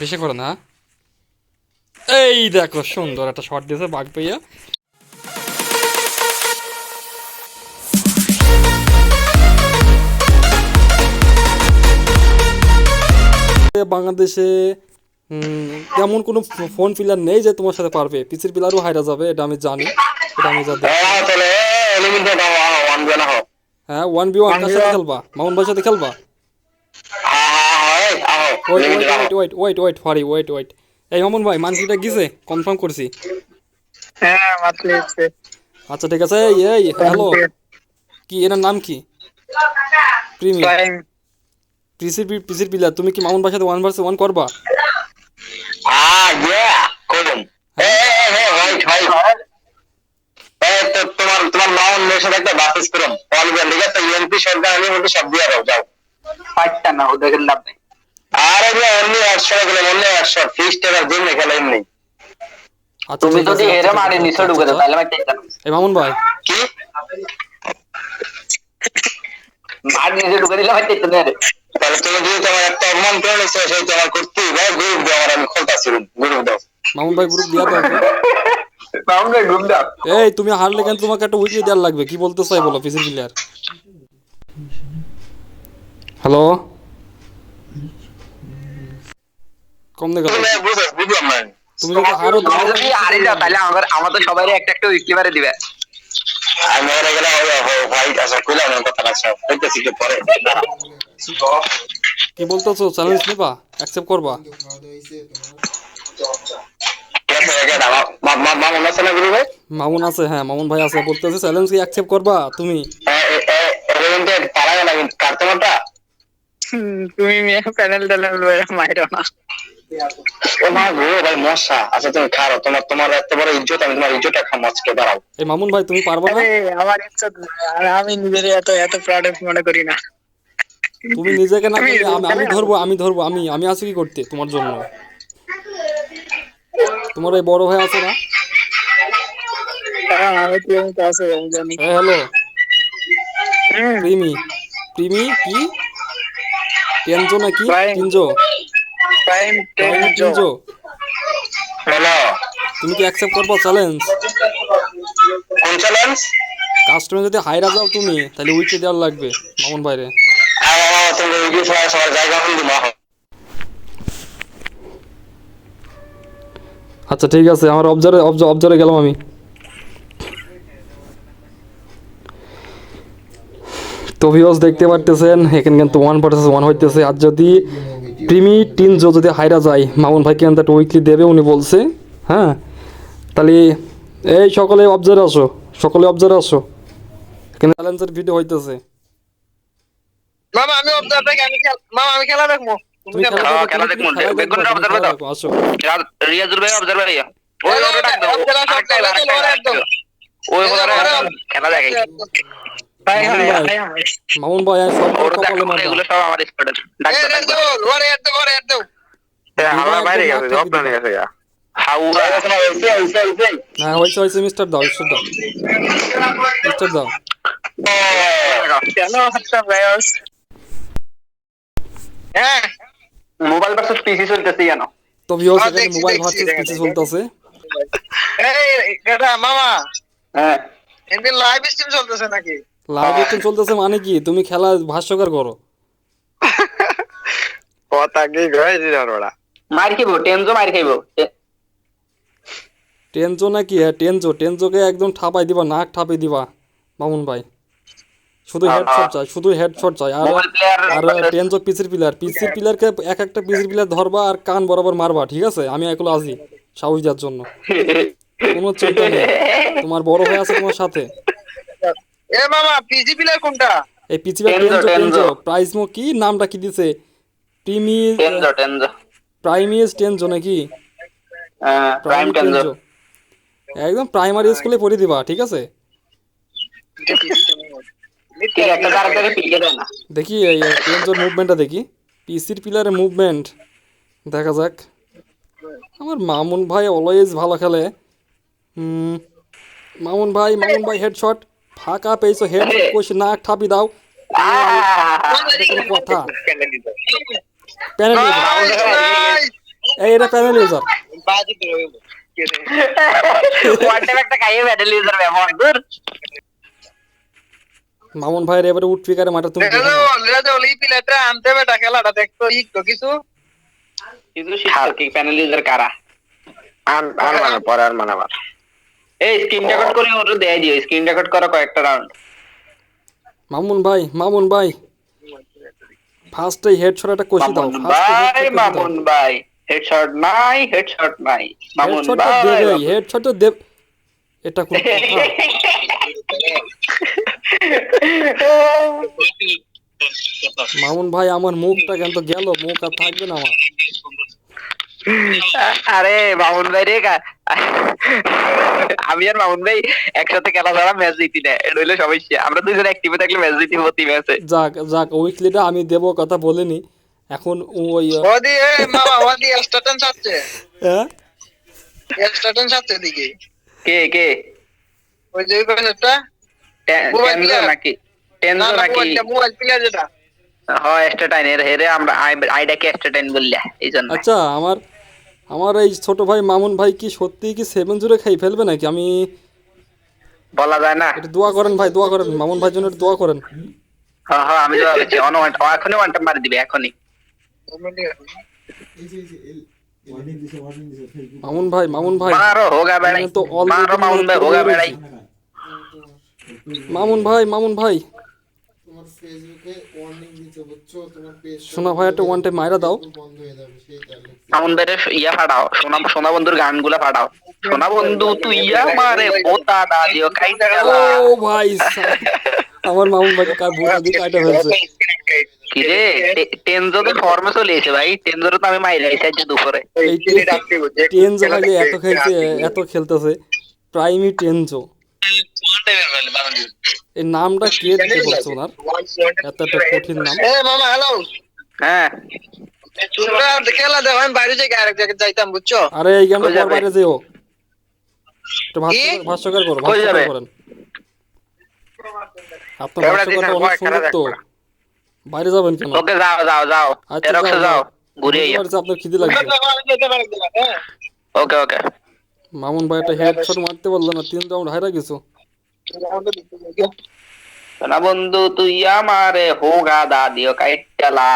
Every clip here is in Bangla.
বেশি করে না। এই দেখো সুন্দর একটা শট দিয়েছে বাঘ পেয়ে বাংলাদেশে তেমন কোনো ফোন প্লেয়ার নেই যে তোমার সাথে পারবে। পিসির প্লেয়ারও হাইরা যাবে এটা আমি জানি। এটা আমি জানি হ্যাঁ ওয়ান বি ওয়ান খেলবা? মামুন ভাইয়ের সাথে খেলবা? Wait wait wait wait wait ফারি wait wait এই মামুন ভাই মানসিকটা গিয়েছে কনফার্ম করছি। হ্যাঁ আচ্ছা ঠিক আছে এই এই হ্যালো কি এনার নাম কি? প্রিমিয়ার পিসির পিসির প্লেয়ার তুমি কি মামুন ভাইয়ের সাথে ওয়ান ভার্সেস ওয়ান করবা? হ্যাঁ ইয়া করুন। এ তোমার তোমার নাম মেয়ের সাথে একটা বাসেস করুন। বলবে ঠিক আছে? ইএমপি সরকার আমি বলতে সব দিয়ে দাও যাও। ফাইটটা না ওদের লাভ নেই আরে যে অনলি একশো গেলে অনলি একশো ফিক্স টাকার জন্য খেলা এমনি। আচ্ছা তুমি যদি আছে, এরে মারি নিচে ঢুকে দাও। তাহলে আমি টেনশন এই মামুন ভাই। কি? মার নিচে ঢুকে দিলে আমি টেনশন নেই তাহলে তুমি যদি তোমার একটা অপমান করে নিচ্ছো সেই তোমার করতেই ভাই গ্রুপ দাও আমার আমি খুলতাছি গ্রুপ দাও। মামুন ভাই গ্রুপ দিয়া দাও। একবার। মাউন্ট গ্রুপ দাও। এই তুমি হারলে কেন তোমাকে একটা উইকলি দেওয়ার লাগবে? কি বলতে চাই বলো পিসির প্লেয়ার হ্যালো কম দেখো বুঝলাম না। তুমি যদি আরও যদি তাহলে আমার আমাদের সবাই একটা একটা উইকলি মারে দিবে। আমি গেলে হোয়াইট আছে কইলাম না কথা আছে দেখতেছি কি পরে। কি বলতেছো চ্যালেঞ্জ নিবা? অ্যাকসেপ্ট করবা? মামুন আছে হ্যাঁ মামুন ভাই আছে বলতেছে চ্যালেঞ্জ কি অ্যাকসেপ্ট করবা তুমি? তুমি মেয়ে প্যানেল ট্যানেল মাইরো না। ও মা গো ভাই মশা। আচ্ছা তুমি খারো তোমার তোমার এত বড় ইজ্জত আমি তোমার ইজ্জতটা খা মচকে দাঁড়াও। এই মামুন ভাই তুমি পারবা না? আমার আর আমি নিজের এত এত প্রাউড মনে করি না। তুমি নিজেকে না আমি ধরবো আমি ধরবো আমি আমি আছি কি করতে তোমার জন্য? তোমার এই বড় ভাই আছে না? হ্যাঁ, এই হ্যালো। প্রিমি। প্রিমি কি? টেনজো নাকি ভাই। টাইম টেন হ্যালো তুমি কি অ্যাকসেপ্ট করব চ্যালেঞ্জ কোন চ্যালেঞ্জ কাস্টমার যদি হাইরা যাও তুমি তাহলে উইকে দেওয়ার লাগবে মামুন সবার জায়গা হল দিমা আচ্ছা ঠিক আছে আমার অবজারে অবজারে গেলাম আমি। তো ভিউস দেখতে পারতেছেন এখানে কিন্তু ওয়ান ভার্সেস ওয়ান হইতেছে। আর যদি প্রিমি টিন জো যদি হাইরা যায় মামুন ভাই কিন্তু একটা উইকলি দেবে উনি বলছে হ্যাঁ? তাহলে এই সকলে অবজারে আসো সকলে অবজারে আসো। এখানে চ্যালেঞ্জের ভিডিও হইতেছে। মামা আমি অবজার্ভ দেখি আমি খেলা মামা আমি খেলা দেখব। তুমি খেলা দেখব, দাও। আসো। রিয়াজুল ভাই অবজার্ভ ভাইয়া ওই ডাক দাও। ওই ওরা খেলা দেখে হাই মামুন ভাই সব কপালে দেখো, এগুলো সব আমার স্কোয়াডের ডাক দাও, ডাক দাও। ওরে এত ওরে এত আমার বাইরে গেছে গা হইছে হইছে হইছে হ্যাঁ মিস্টার দাও মিস্টার দাও। মিস্টার দাও। কেন হ্যাঁ। মোবাইল ভার্সেস পিসি চলতেছে কেন? তো ভিউয়ার্স হ্যাঁ, এখানে মোবাইল ভার্সেস পিসি চলতেছে। এই এটা মামা। হ্যাঁ। এমনি লাইভ স্ট্রিম চলতেছে নাকি? লাইভ স্ট্রিম চলতেছে মানে কি? তুমি খেলা ভাষ্যকার করো। কথা কি কইছি ওরা মার খাইবো টেনজো মার খাইবো। টেনজো নাকি? হ্যাঁ টেনজো। টেনজোকে একদম ঠাপাই দিবা নাক ঠাপাই দিবা মামুন ভাই। শুধু হেডশট চাই শুধু হেডশট চাই। আর আর টেনজো পিসির প্লেয়ার পিসির প্লেয়ারকে এক একটা পিসির প্লেয়ার ধরবা আর কান বরাবর মারবা ঠিক আছে? আমি এগুলো আছি সাহস দেওয়ার জন্য। কোনো চিন্তা নেই। তোমার বড় ভাই আছে তোমার সাথে। এ মামা পিজি প্লেয়ার কোনটা? এই টেনজো। প্রাইস মো কি? নামটা কি দিছে? প্রিমি টেনজো টেনজো টেনজো নাকি? প্রাইম টেনজো একদম প্রাইমারি স্কুলে পড়ে দিবা ঠিক আছে? দেখি এই টেনজোর মুভমেন্টটা দেখি। পিসির পিলারের মুভমেন্ট দেখা যাক। আমার মামুন ভাই অলওয়েজ ভালো খেলে। মামুন ভাই মামুন ভাই হেডশট ফাঁকা পেয়েছ হেডশট কইছে নাক ঠাপি দাও কথা প্যানেল এই এটা প্যানেল ইউজার মামুন ভাইয়ের এবারে উঠ ফিকারে মাঠে তুমি না। আনতে বেটা খেলাটা দেখতো তো কিছু কিন্তু কি প্যানেল ইউজার কারা আর আর মানে পরে আর মানে এই স্ক্রিন রেকর্ড করে ওটা দেয় দিও স্ক্রিন রেকর্ড করো কয়েকটা রাউন্ড মামুন ভাই মামুন ভাই। ফার্স্টে হেডশট একটা কষি দাও ভাই মামুন ভাই হেডশট নাই হেডশট নাই মামুন ভাই। হেডশট দেব এটা কোন মামুন ভাই আমার মুখটা কেন তো গেল মুখ আর থাকবে না আমার। আরে মামুন ভাই রে কা- আমি আর মামুন ভাই একসাথে খেলা ছাড়া ম্যাচ জিতি না এটা হইল সমস্যা। আমরা দুজন অ্যাক্টিভে থাকলে ম্যাচ জিতি প্রতি ম্যাচে যাক যাক উইকলিটা আমি দেব কথা বলিনি এখন ওই ওদি এ মামা ওদি স্টার্টন সাচ্ছে হ্যাঁ? স্টার্টন সাচ্ছে দিকে কে কে? ওই যে কনসেপ্টটা টে- মোবাইল টেনজো নাকি? টেনজো নাকি? মোবাইল প্লেয়ার যেটা। হয় এক্সট্রা এর হেরে আমরা আইডাকে এক্সট্রা টাইম বললে এই জন্য আচ্ছা আমার আমার এই ছোট ভাই মামুন ভাই কি সত্যি কি সেভেন জুড়ে খাই ফেলবে নাকি? আমি বলা যায় না। একটু দোয়া করেন ভাই দোয়া করেন। মামুন ভাই জন্য দোয়া করেন। হ্যাঁ হ্যাঁ আমি তো বলেছি অন ওয়ান এখনই ওয়ানটা মারি দিবে এখনই। মামুন ভাই মামুন ভাই। মারো হোগা বেড়াই। তো মারো মামুন ভাই হোগা বেড়াই। মামুন ভাই মামুন ভাই। ফেসবুকে ওয়ার্নিং দিতে বুঝছ? তোমার পেজ শোনা ভাই একটা ওয়ান টাইম মাইরা দাও। বন্ধ হয়ে যাবে সেই তাহলে ভাইয়ের ইয়া ফাটাও সোনা সোনা বন্ধুর গানগুলা ফাটাও। সোনা বন্ধু তুই ইয়া মারে পোতা দিও কাইটা গেলা ও ভাই আমার মামুন ভাই কার বুড়া দিয়ে কাটা ফেলছে কি রে টেনজো তো ফর্মে চলে এসে ভাই টেনজো তো আমি মাইরে আইছি আজ দুপুরে। টেনজো এত খেলছে এত খেলতেছে প্রাইমি টেনজো। এই নামটা কে দিতে বলছে ওনার? এত একটা কঠিন নাম। এ মামা হ্যালো হ্যাঁ। খেলা দেখো আমি বাইরে যাই আরেক জায়গায় যাইতাম বুঝছ? আরে এই গেমটা বাইরে যেও। একটু ভাষ্যকার ভাষ্যকার করো ভাষ্যকার করেন। আপনার দিছে, অনেক সুন্দর তো। বাইরে যাবেন কেন? ওকে যাও যাও যাও। আচ্ছা এরক্সে যাও ঘুরে বুঝতে আপনার খিদে লাগবে হ্যাঁ ওকে ওকে। মামুন ভাই একটা হেডশট মারতে পারল না তিন রাউন্ড হারা গেছো। বন্ধু তুই আমারে হোগা দা দিও কাইটালা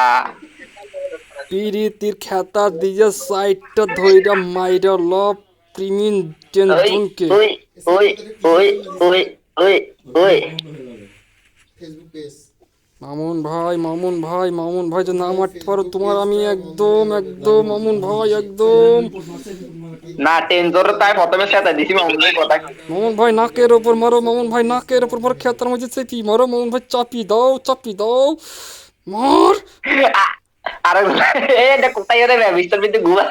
পিরিতির খেতা দিয়ে সাইডটা ধইরা মাইরা ল প্রিমিন ওই ওই ওই ওই ওই ওই ওই। ফেসবুক পেজ মামুন ভাই মামুন ভাই মামুন ভাই যে না মারতে পারো তোমার আমি একদম একদম মামুন ভাই একদম। না টেনজোর তাই প্রথমে সাথে দিছি মামুনের কথা। মামুন ভাই নাকের ওপর মারো মামুন ভাই নাকের ওপর মারো খেতার মধ্যে চেপি মারো মামুন ভাই চাপি দাও চাপি দাও। মার! আরে এ এটা কোথায় রে বিস্তর বিদ্যে গুয়া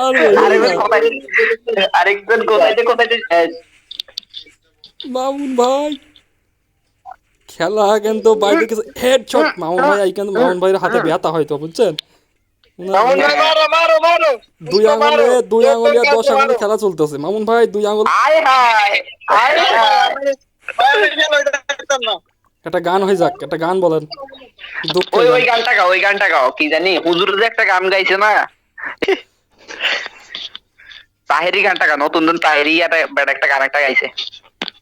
আর আরে। কোথায়? আরেকজন কোথায় কোথায় মামুন ভাই। খেলা কিন্তু বাইরে কিছু হেডশট মামুন ভাই এই কিন্তু মামুন ভাইয়ের হাতে ব্যথা হয়তো বুঝছেন? মামুন ভাই মারো মারো মারো। দুই আঙুলে দুই আঙুলে দশ আঙুলে খেলা চলতেছে। মামুন ভাই দুই আঙুল একটা গান হয়ে যাক একটা গান বলেন। ওই ওই গানটা গাও ওই গানটা গাও। কি জানি হুজুর যে একটা গান গাইছে না? তাহেরি গানটা গাও নতুন নতুন তাহেরি একটা একটা গান একটা গাইছে।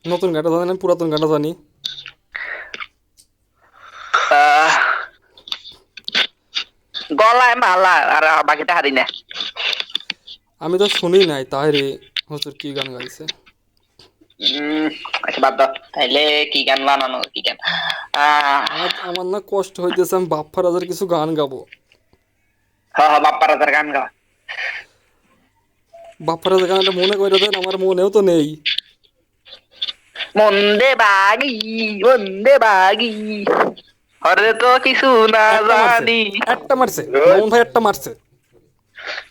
নতুন গানটা জানি না পুরাতন গানটা জানি। গলায় মালা আর বাকিটা হারি না। আমি তো শুনি নাই তাহলে হুজুর কি গান গাইছে? আচ্ছা বাদ দাও। তাইলে কি গান বানানো কি গান? আহ, আমার না কষ্ট হইতেছে আমি বাপ্পা রাজার কিছু গান গাবো। বাপ্পা রাজার গান গাও। বাপ্পা রাজার গানটা মনে করে দেন আমার মনেও তো নেই। মন্দে বাগি মন্দে বাগি। হরে তো কিছু না জানি। একটা মারছে মামুন ভাই একটা মারছে।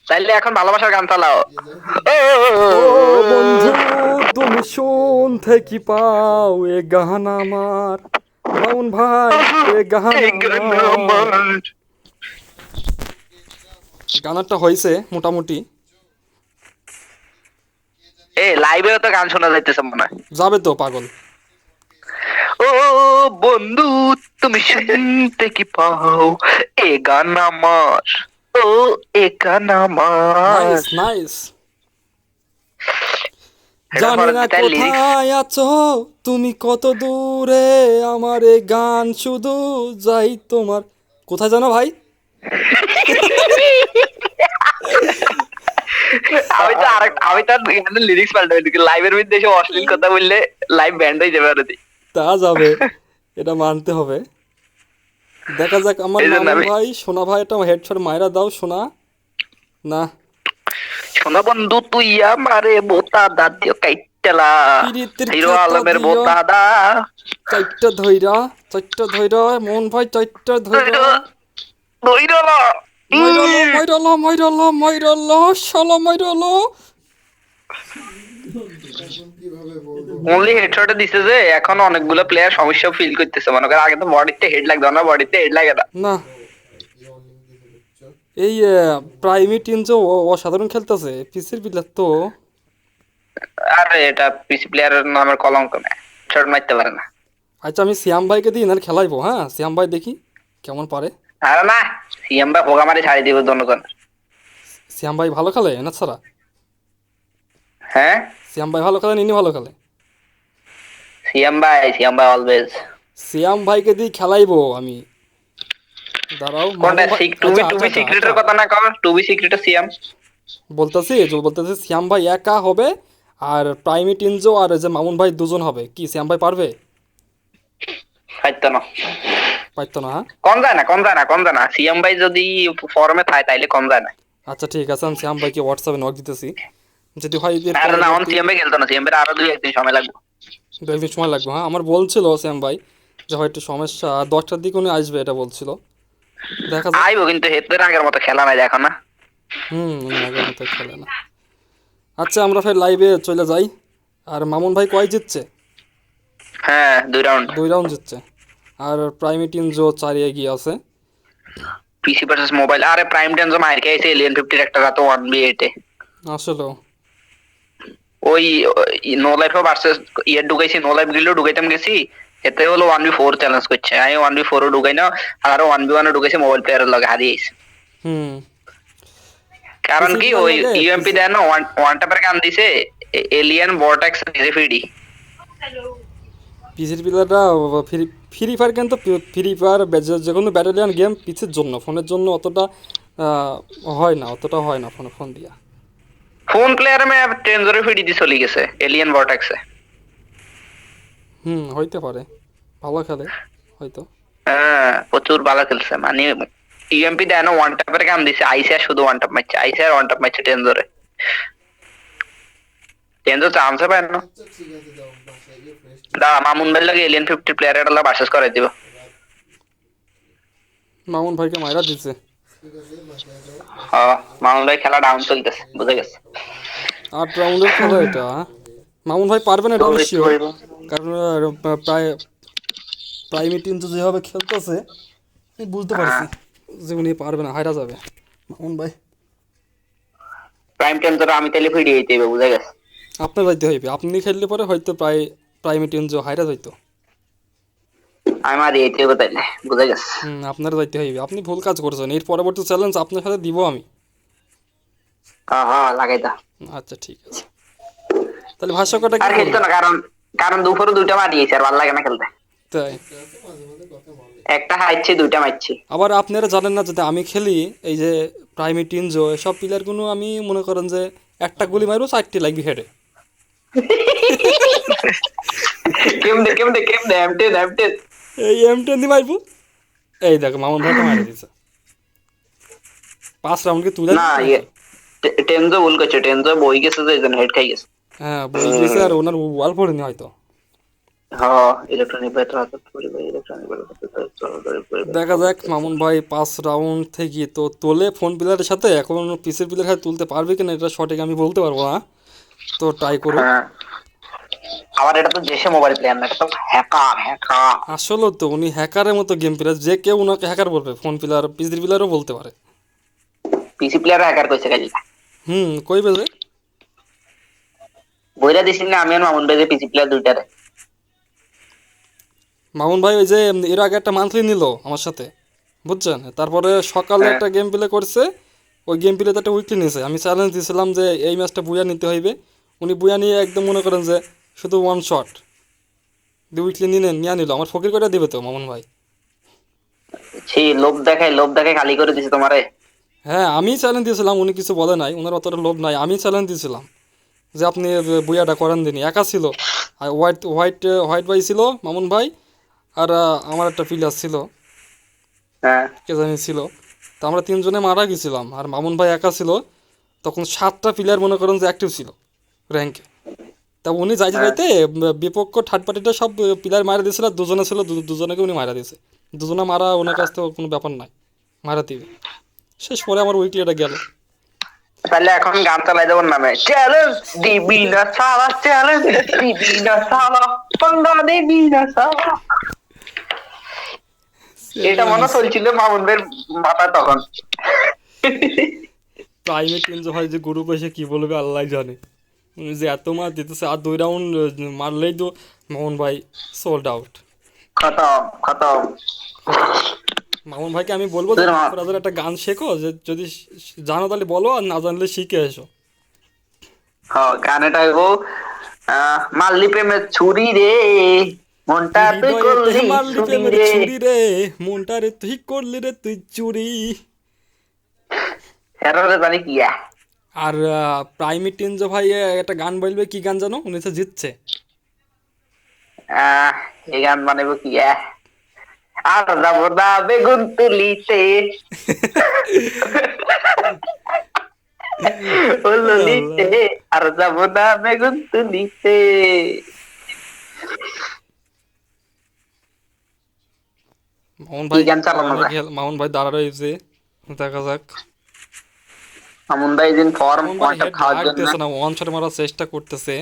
তাইলে এখন ভালোবাসার গান চালাও। ও বন্ধু তুমি শুন থেকে পাও এ গান আমার। মামুন ভাই এ গান আমার। গানারটা হয়েছে মোটামুটি। এ লাইভেও তো গান শোনা যাইতেছে মনে হয়। যাবে তো পাগল। ও বন্ধু তুমি শুনতে কি পাও? এ গান আমার ও এ গান আমার। নাইস জানি না কোথায় আছো তুমি কত দূরে আমার এই গান শুধু যাই তোমার। কোথায় জানো ভাই? আমি তো আরেক আমি তো গানের লিরিক্স পাল্টাই লাইভের মধ্যে এসে অশ্লীল কথা বললে লাইভ ব্যান্ড হয়ে যাবে আরতি তা যাবে। এটা মানতে হবে। দেখা যাক আমার ভাই সোনা ভাই একটা হেডশট মাইরা দাও সোনা। না। শোনা বন্ধু তুই আমারে বোতা দাদিও কাইটেলা। হিরো আলমের বোতা দা। ধইরা ধইরা মোহন ভাই ধইরা দইরল শালা অনলি হেডশটে দিছে যে এখন অনেকগুলো প্লেয়ার সমস্যা ফিল করতেছে। মনে করে আগে তো বডিতে হেড লাগতো না বডিতে হেড লাগে না। না। এই প্রাইমি টিম যে অসাধারণ খেলতেছে পিসির বিলার তো। আরে এটা পিসি প্লেয়ারের নামের কলঙ্ক না শট মারতে পারে না। আচ্ছা আমি শ্যাম ভাইকে দিই না খেলাইবো হ্যাঁ? শ্যাম ভাই দেখি কেমন পারে। আরে না! সিএম বা ভোগা মারি ছাড়ি দিব শ্যাম ভাই ভালো খেলে না ছাড়া? হ্যাঁ? শ্যাম ভাই ভালো খেলে ভালো খেলে? সিএম ভাই সিএম ভাই অলওয়েজ শ্যাম ভাইকে দিয়ে খেলাইবো আমি। দাঁড়াও কোনটা মামু ভাই- সিক টুবি আচ্ছা, আচ্ছা, সিক্রেটের আচ্ছা। কথা না কর টুবি সিক্রেট সিএম বলতেছি যে বলতেছি শ্যাম ভাই একা হবে আর প্রাইমি টিনজো আর যে মামুন ভাই দুজন হবে। কি শ্যাম ভাই পারবে না। পারতো না হ্যাঁ কম যায় না কম যায় না কম যায় না। সিএম ভাই যদি ফর্মে থাকে তাইলে কম যায় না। আচ্ছা ঠিক আছে আমি ভাইকে হোয়াটসঅ্যাপে নক দিতেছি। যদি হয় না অন সিএম ভাই খেলতো না। সিএম ভাই আরও দুই একদিন সময় লাগবে। দু একদিন সময় লাগবে হ্যাঁ? আমার বলছিল শ্যাম ভাই যে হয়তো সমস্যা। দশটার দিকে উনি আসবে এটা বলছিল দেখা যাক। আইবো কিন্তু হেতের আগের মতো খেলা নাই দেখো না? হুম আগের মতো খেলে না। আচ্ছা আমরা ফের লাইভে চলে যাই। আর মামুন ভাই কয় জিতছে? হ্যাঁ দুই রাউন্ড দুই রাউন্ড জিতছে। আর প্রাইমি টিম জো চারি এগিয়ে আছে। পিসি ভার্সেস মোবাইল আরে প্রাইম টেন জমা আর কে আইছে এলিয়ান ফিফটির একটা রাত ওয়ান বি এইটে আসলেও। ওই নো লাইফ ভার্সেস ইয়ে ঢুকাইছি নো লাইফ গিল্ডও ঢুকাইতাম গেছি এতে হলো ওয়ান বি ফোর চ্যালেঞ্জ করছে। আমি ওয়ান বি ফোরও ঢুকাই না আর ওয়ান বি ওয়ানও ঢুকাইছি মোবাইল প্লেয়ারের লগে হারিয়েছি হুম। কারণ কি ওই ইউএমপি দেয় না ওয়ান ওয়ান টাপের কাম দিছে এলিয়ান বর্টেক্স দিছে ফিডি পিসির প্লেয়াররা ফ্রি ফ্রি ফায়ার কিন্তু ফ্রি ফায়ার যে কোনো ব্যাটালিয়ান গেম পিসির জন্য। ফোনের জন্য অতটা হয় না অতটা হয় না ফোনে ফোন দিয়া। ফোন প্লেয়ারে মে টেনজরে ফিডি দিয়ে চলে গেছে এলিয়ান বর্টেক্সে হুম হইতে পারে। ভালো খেলে হয়তো। হ্যাঁ প্রচুর ভালো খেলছে। মানে ইউএমপি দেয় না ওয়ান টাপের কাম দিছে। আইসিআর শুধু ওয়ান টাপ মারছে আইসিআর ওয়ান টাপ মারছে টেনজরে টেনজর চান্সে পায় না। মামুন ভাই লাগে এলিয়ান ফিফটি প্লেয়ার এটা বার্সেস করে দিব। মামুন ভাইকে মাইরা দিছে। হ্যাঁ মামুন ভাই খেলা ডাউন চলতেছে বুঝে গেছে। আট রাউন্ডের খেলা এটা হ্যাঁ? মামুন ভাই পারবেন এটা অবশ্যই। কারণ প্রায় প্রাইমি টিম তো যেভাবে খেলতেছে আমি বুঝতে পারছি যে উনি পারবে না হাইরা যাবে। মামুন ভাই। প্রাইম টেনজর আমি তাহলে হইতে হবে বুঝে গেছে। আপনার যাইতে হইবে। আপনি খেললে পরে হয়তো প্রায় প্রাইমি টিম যে হাইরা যাইতো। আমি মারি হইতে হবে তাইলে বুঝে গেছে। হুম আপনার যাইতে হইবে। আপনি ভুল কাজ করছেন। এর পরবর্তী চ্যালেঞ্জ আপনার সাথে দিব আমি। হ্যাঁ হ্যাঁ লাগাই দা আচ্ছা ঠিক আছে। তাহলে ভাষ্যকটা কি আর খেলতো না কারণ কারণ দুপুরে দুইটা মারিয়েছে আর ভালো লাগে না খেলতে। তাই? একটা হাইছি দুইটা মারছি। আবার আপনারা জানেন না যদি আমি খেলি এই যে প্রাইমি টিনজো এসব প্লেয়ারগুলো আমি মনে করেন যে একটা গুলি মারবো চারটি লাগবে হেডে। কেমনে কেমনে কেমনে এমটেন এমটেন এই এম টেন দিয়ে মারবো এই দেখো মামুন ভাইটা মারি দিছে পাঁচ রাউন্ডকে তুলে না দিছে। ইয়ে টেনজো ভুল করছে টেনজো বই গেছে যে এই হেড খাই গেছে। হ্যাঁ বই দিয়েছে আর ওনার ওয়াল পড়েনি হয়তো। হ্যাঁ দেখা যাক মামুন ভাই পাঁচ রাউন্ড থেকে তো তোলে ফোন প্লেয়ারের সাথে এখন পিসের প্লেয়ার হাতে তুলতে পারবে কিনা এটা সঠিক আমি বলতে পারব না। তো ট্রাই করো। হ্যাঁ। আবার এটা তো দেশে মোবাইল প্লেয়ার না এটা তো হ্যাকার হ্যাকার আসলে তো উনি হ্যাকারের মতো গেম প্লেয়ার যে কেউ ওনাকে হ্যাকার বলবে ফোন প্লেয়ার পিসির প্লেয়ারও বলতে পারে। পিসি প্লেয়ার হ্যাকার কইছে কাজে হুম কই বেজে বইরা দিছি না আমি আর মামুন ভাই যে পিসি প্লেয়ার দুইটারে। মামুন ভাই ওই যে এর আগে একটা মান্থলি নিল আমার সাথে বুঝছেন? তারপরে সকালে হ্যাঁ। একটা গেম প্লে করছে ওই গেম প্লেতে একটা উইকলি নিয়েছে আমি চ্যালেঞ্জ দিয়েছিলাম যে এই ম্যাচটা বুয়া নিতে হইবে। উনি বুয়া নিয়ে একদম মনে করেন যে শুধু ওয়ান শট দিয়ে উইকলি নিয়ে নিয়ে নিল। আমার ফকির করে দিবে তো মামুন ভাই। সেই লোভ দেখায় লোভ দেখায় খালি করে দিছে তোমারে। হ্যাঁ আমি চ্যালেঞ্জ দিয়েছিলাম উনি কিছু বলে নাই ওনার অতটা লোভ নাই। আমি চ্যালেঞ্জ দিয়েছিলাম যে আপনি বুয়াটা করেন দিনই একা ছিল। আর হোয়াইট হোয়াইট হোয়াইট ভাই ছিল মামুন ভাই আর আমার একটা প্লেয়ার ছিল। হ্যাঁ। কে জানি ছিল। তো আমরা তিনজনে মারা গেছিলাম। আর মামুন ভাই একা ছিল। তখন সাতটা প্লেয়ার মনে করেন যে অ্যাক্টিভ ছিল। র্যাঙ্কে তা উনি যাইতে যাইতে বিপক্ষ থার্ড পার্টিটা সব মারা দিয়েছিল দুজনে ছিল দুজনেকে উনি মারা দিয়েছে। দুজনে মারা ওনার কাছ থেকে কোনো ব্যাপার নাই মারা দিবে। শেষ পরে আমার উইকলিটা গেল। তাহলে এখন গান চালাই দেবো নামে। চ্যালেঞ্জ দিবি না সালা চ্যালেঞ্জ দিবি না পঙ্গা দিবি না সালা এটা মনে চলছিল মামুনদের মাথা তখন। তিনশো ভাই যে গ্রুপ এসে কি বলবে আল্লাহ জানে। যে এত মার দিতেছে আর দুই রাউন্ড মারলেই তো মামুন ভাই সোল্ড আউট মামুন ভাইকে আমি বলব একটা গান শেখো যে যদি জানো তাহলে বলো আর না জানলে শিখে এসো। হ্যাঁ গানেটা আহ, মাল্লি প্রেমের ছুরি রে মনটা তুই করলি ছুরি প্রেমের রে। ছুরি রে মনটা রে তুই করলি রে তুই চুরি এররে জানি? আর প্রাইমি টিনজো ভাই একটা গান বলবে কি গান জানো? উনি তো জিতছে। এই গান বানাইব কি? আর যাব না বেগুন তুলিতে। ও ললিতে আর যাব না বেগুন তুলিতে। মামুন ভাই মামুন ভাই দাঁড়া রয়েছে দেখা যাক। ফর্ম হেড খাওয়ার জন্য। না ওয়ান শট মারার চেষ্টা করতেছে।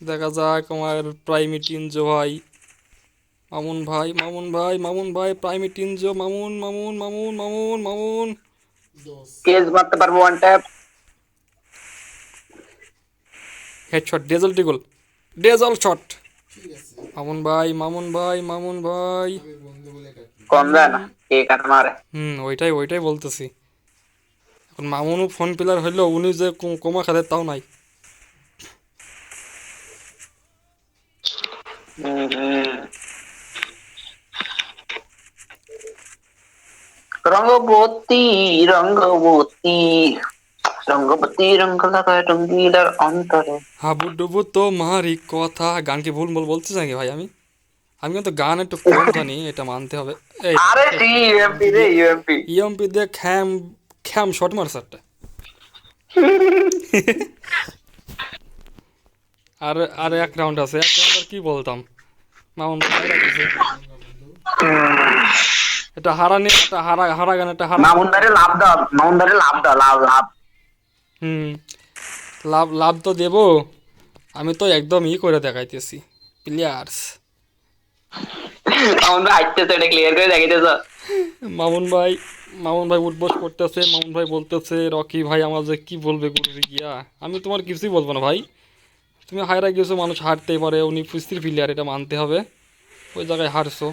দেখা যাক আমার প্রাইমি টিনজো ভাই। মামুন ভাই মামুন ভাই মামুন ভাই প্রাইমি টিনজো মামুন মামুন মামুন মামুন মামুন। কেস মারতে পারব one tap headshot desert eagle dazzle shot Mamun ভাই মামুন ভাই মামুন ভাই। কম যায় না কে কাট মারে। হুম ওইটাই ওইটাই বলতেছি। মামুনও ফোন প্লেয়ার হইলেও উনি যে কোমা খেলে তাও নাই। রঙ্গবতী রঙ্গবতী রঙ্গবতী রঙ্গ লাগায় রঙ্গিলার অন্তরে। হাবু ডুবু তো মারি কথা গান কি ভুল বল বলতে নাকি ভাই আমি? আমি কিন্তু গান একটু কম জানি এটা মানতে হবে। আরে ইউএমপি রে ইউএমপি ইএমপি দিয়ে খ্যাম খ্যাম শট মারছে একটা আর আর এক রাউন্ড আছে। এক রাউন্ড কি বলতাম? মামুন ভাই হারা গেছে। এটা এটা হারা হারা গান এটা হারা মামুনদারে লাভ দাও মামুনদারে লাভ দাও লাভ লাভ। হুম লাভ লাভ তো দেবো। আমি তো একদম ই করে দেখাইতেছি প্লেয়ার্স মামুনদা হাইটতেছে এটা ক্লিয়ার করে দেখাইতেছ। মামুন ভাই মামুন ভাই উঠবোস করতেছে মামুন ভাই বলতেছে রকি ভাই আমার যে কি বলবে গুরুজি গিয়া। আমি তোমার কিছুই বলব না ভাই। তুমি হায়রা গেছো মানুষ হারতেই পারে উনি ফুস্তির প্লেয়ার এটা মানতে হবে। ওই জায়গায় হারছো।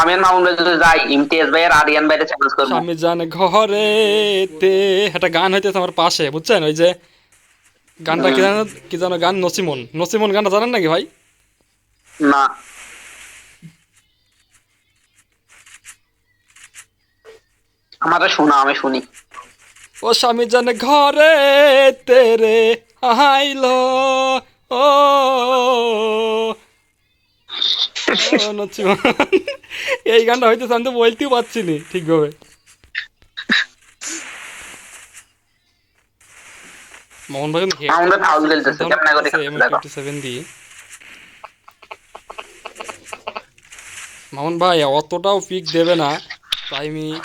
আমি আর মামুনদা যদি যাই ইমতিয়াজ ভাই আর আরিয়ান ভাইরে চ্যালেঞ্জ করব। স্বামী জানে ঘরেতে একটা গান হইতেছে আমার পাশে বুঝছেন? ওই যে গানটা কি জানো কি জানো গান নসিমন। নসিমন গানটা জানেন নাকি ভাই? না। আমারে শোনা আমি শুনি। ও স্বামী জানে ঘরে তেরে আইলো ও এই গানটা হইতেছে আমি তো বলতেও পারছি নি ঠিকভাবে মোহন দিয়ে মামুন ভাই অতটাও পিক দেবে না। প্রাইমি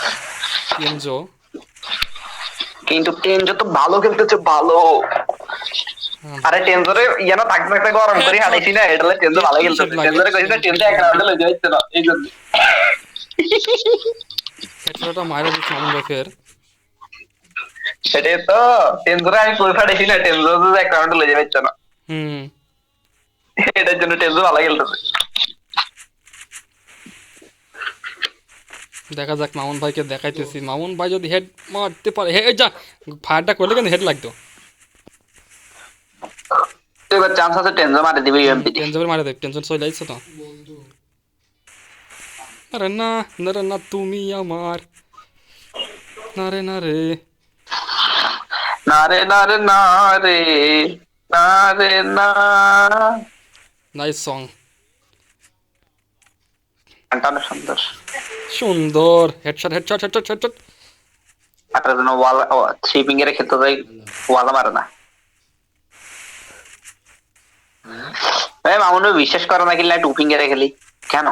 এনজো কিন্তু টেনজো তো ভালো খেলতেছে ভালো। আরে টেনজোরে ইয়ানো থাকতে থাকতে গরম করে হারাইছি না এটা টেনজো ভালো খেলতেছে। টেনজোরে কইছি না টেনজো এক রাউন্ডে লই যাইছে না এই জন্য। হেডশটটা মারা দিচ্ছে মামুন ভাই ফের। সেটাই তো টেনজোরে আমি কই ফাটাইছি না টেনজো এক রাউন্ডে লই যাইছে না। হুম। এটার জন্য টেন্সও ভালো খেলতেছে। দেখা যাক মামুন ভাইকে দেখাইতেছি। মামুন ভাই যদি হেড মারতে পারে হে যা ফায়ারটা করলে কিন্তু হেড লাগতো। এবার চান্স আছে টেন্সও মারে দিবে ইউএমপি টেনশন মারে দেখ টেনশন চলে যাচ্ছে তো। আরে না না রে না তুমি আমার। না রে না রে। না রে না রে না রে। না রে না। নাইস সং গানটা অনেক সুন্দর। সুন্দর হেডশট হেডশট হেডশট হেডশট একটা যেন ওয়াল থ্রি ফিঙ্গারে খেলতে যাই ওয়ালা মারে না। এই মামুন ভাই বিশ্বাস করে না কিনলে টু ফিঙ্গারে খেলি। কেন?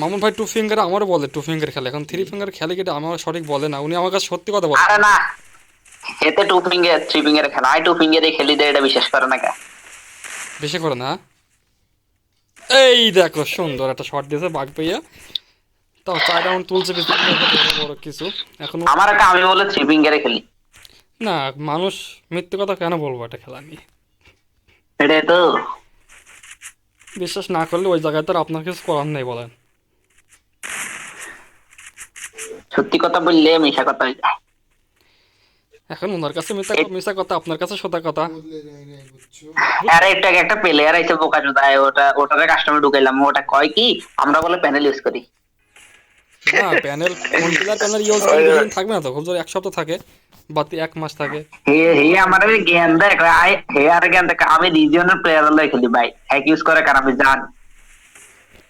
মামুন ভাই টু ফিঙ্গার আমারও বলে টু ফিঙ্গার খেলে। এখন থ্রি ফিঙ্গার খেলে কিটা আমার সঠিক বলে না? উনি আমার কাছে সত্যি কথা বলে। আরে না এতে টু ফিঙ্গার থ্রি ফিঙ্গারে খেলা। আই টু ফিঙ্গারে খেলি দেয় এটা বিশ্বাস করে না কে? বেশি করে না? এই দেখো সুন্দর একটা শট দিয়েছে বাঘ পেয়ে। তাও চার রাউন্ড তুলছে বড় কিছু। এখন আমার একটা আমি বলে থ্রি ফিঙ্গারে খেলি। না মানুষ মিথ্যে কথা কেন বলব এটা খেলা নিয়ে? এটাই তো। বিশ্বাস না করলে ওই জায়গায় তো আপনার কিছু করার নেই বলেন। সত্যি কথা বললে মিশা কথা এখন ওনার কাছে মিথ্যা মিথ্যা কথা আপনার কাছে সত্যা কথা। আরে একটা একটা প্লেয়ার আইছে বোকা চোদায় ওটা ওটারে কাস্টমার ঢুকাইলাম। ওটা কয় কি? আমরা বলে প্যানেল ইউজ করি। না প্যানেল কোন প্লেয়ার প্যানেল ইউজ করে বেশিদিন থাকবে না তো খুব জোর এক সপ্তাহ থাকে বাতি এক মাস থাকে। হে হে আমার জ্ঞান দেখ আই হে আর জ্ঞান দেখ আমি রিজিয়নের প্লেয়ার হলে খেলি ভাই। হ্যাক ইউজ করে কারণ আমি জানি।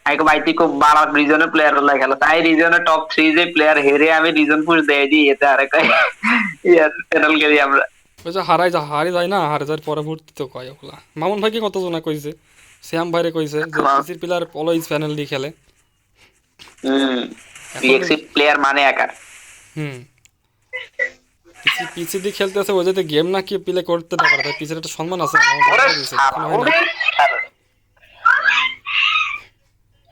আইকো ভাই তুই খুব বাড়া রিজনের প্লেয়ার হলে খেলো। তাই রিজনের টপ থ্রি যে প্লেয়ার হেরে আমি রিজন পুশ দিয়ে দিই এতে আরে কয় ইয়ার প্যানেল খেলি আমরা। ওই যে হারাই যা হারি যায় না হারে পরবর্তীতে কয় ওগুলা। মামুন ভাইকে কত জনা কইছে? শ্যাম ভাইরে কইছে যে পিসির প্লেয়ার অলওয়েজ প্যানেল দিয়ে খেলে। হুম প্লেয়ার মানে একার। হুম। পিসি পিসি দিয়ে খেলতেছে যাতে গেম না কি প্লে করতে না পারে তাই পিসির একটা সম্মান আছে আমার ওরে ভালো দিছে, এখনও হয় না।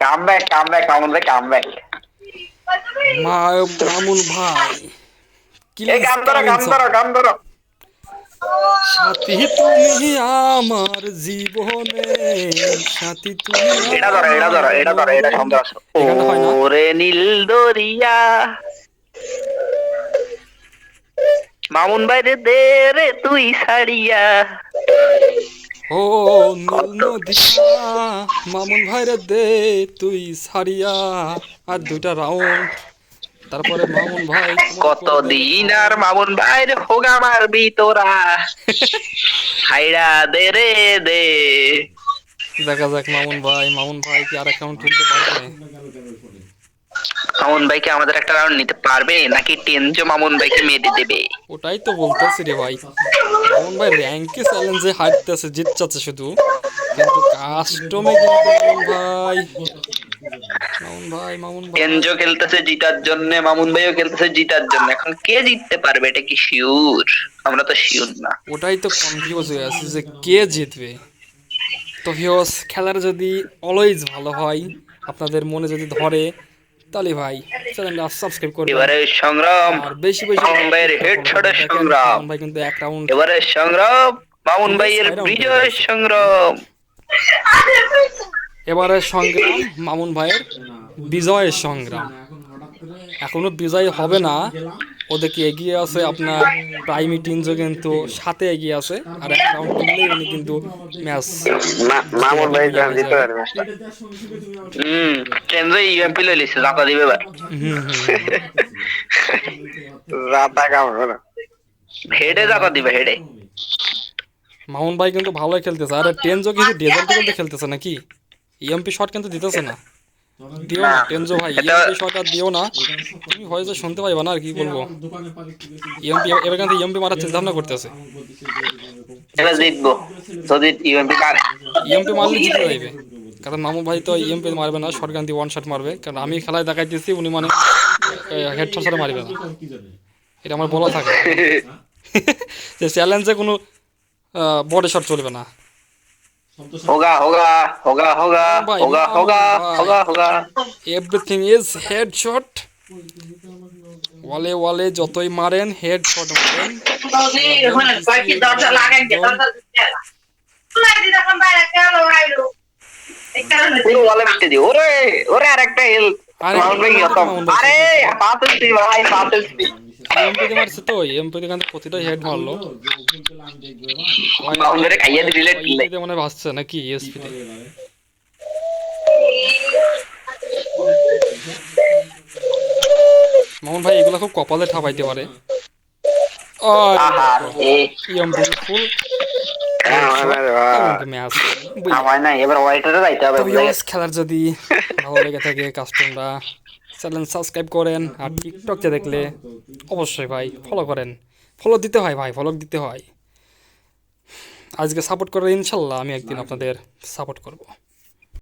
Come back come back come back come back Mamun ভাই এই কাম ধরো কাম ধরো কাম ধরো। সাথী তুমি আমার জীবনে সাথী তুমি এটা ধরো এটা ধরো এটা ধরো এটা সুন্দর আছে এখানে না? ওরে নীল দরিয়া। মামুন বাইরে দে রে তুই ছাড়িয়া। ও নীল নদিয়া মামুন ভাইরে দে তুই সারিয়া আর দুইটা রাউন্ড তারপরে মামুন ভাই তোমার কত দিন আর মামুন বাইরে হোগা আমার তোরা। হাইরা দে রে দে। দেখা যাক মামুন ভাই মামুন ভাই কি আর অ্যাকাউন্ট খুলতে পারবে। মামুন ভাইকে আমাদের একটা রাউন্ড নিতে পারবে নাকি টেনজো মামুন ভাইকে মেরে দেবে? ওটাই তো বলতেছি রে ভাই। মামুন ভাই র্যাঙ্কে চ্যালেঞ্জে হারতেছে জিতছে শুধু। কিন্তু কাস্টমে কিন্তু মামুন ভাই। মামুন ভাই মামুন ভাই। টেনজো খেলতেছে জিতার জন্য মামুন ভাইও খেলতেছে জিতার জন্য। এখন কে জিততে পারবে এটা কি শিওর আমরা তো শিওর না। ওটাই তো কনফিউজ হয়ে আছি যে কে জিতবে। তো ভিওস খেলার যদি অলওয়েজ ভালো হয় আপনাদের মনে যদি ধরে তাহলে ভাই চ্যানেলটা সাবস্ক্রাইব করবেন। এবারে সংগ্রাম। আর বেশি বেশি মুম্বাইয়ের হেডশটের সংগ্রাম। ভাই কিন্তু এক রাউন্ড এবারে সংগ্রাম মামুন ভাইয়ের বিজয় সংগ্রাম। এবারে সংগ্রাম মামুন ভাইয়ের বিজয়ের সংগ্রাম। এখনও বিজয় হবে না। ওদেরকে এগিয়ে আছে আপনার প্রাইমি টিনজো কিন্তু সাথে এগিয়ে আছে। আর এক রাউন্ড কিনলেই উনি কিন্তু ম্যাচ মামুন ভাই জান দিতে পারবে হুম টেনজো ইউএমপি লই লিছে জাতা দিবে এবার। রাতা কাম করো হেডে জাতা দিবে হেডে মামুন ভাই কিন্তু ভালোই খেলতেছে। আর টেনজো কিন্তু ডেজার্ট কিন্তু খেলতেছে নাকি? ইএমপি শট কিন্তু দিতেছে না। দিও না টেনজো ভাই ইএমপি আর দিও না। তুমি হয়তো শুনতে পাইবা না আর কি বলব? ইএমপি এবার কিন্তু ইএমপি মারার চিন্তা ভাবনা করতেছে। এবার জিতবো যদি ইউএমপি পারে ইএমপি মারলে জিতে কারণ মামু ভাই তো ইএমপি মারবে না শর্ট গান দিয়ে ওয়ান শট মারবে। কারণ আমি খেলায় দেখাইতেছি উনি মানে হেড শট মারবে না। এটা আমার বলা থাকে। যে চ্যালেঞ্জে কোনো বডি শট চলবে না। হোগা হোগা হোগা হোগা হোগা হোগা হোগা হোগা এভরিথিং ইজ হেড শট ওয়ালে ওয়ালে যতই মারেন হেড শট মারেন পুরো ওয়ালে মিটে দিও ওরে ওরে আরেকটা হেল আরে, মাউন্ট ভাই কত মাউন্ট ভাই। আরে পাঁচ প্রতিটা হেড মারলো। বাউন্ডারে দিলে মনে ভাসছে নাকি এসপি তে? মোহন ভাই এগুলো খুব কপালে ঠাপাইতে পারে। ইউএস খেলার যদি ভালো লেগে থাকে কাস্টমরা চ্যানেল সাবস্ক্রাইব করেন আর টিকটকে দেখলে অবশ্যই ভাই ফলো করেন। ফলো দিতে হয় ভাই ফলো দিতে হয়। আজকে সাপোর্ট করে ইনশাল্লাহ আমি একদিন আপনাদের সাপোর্ট করব।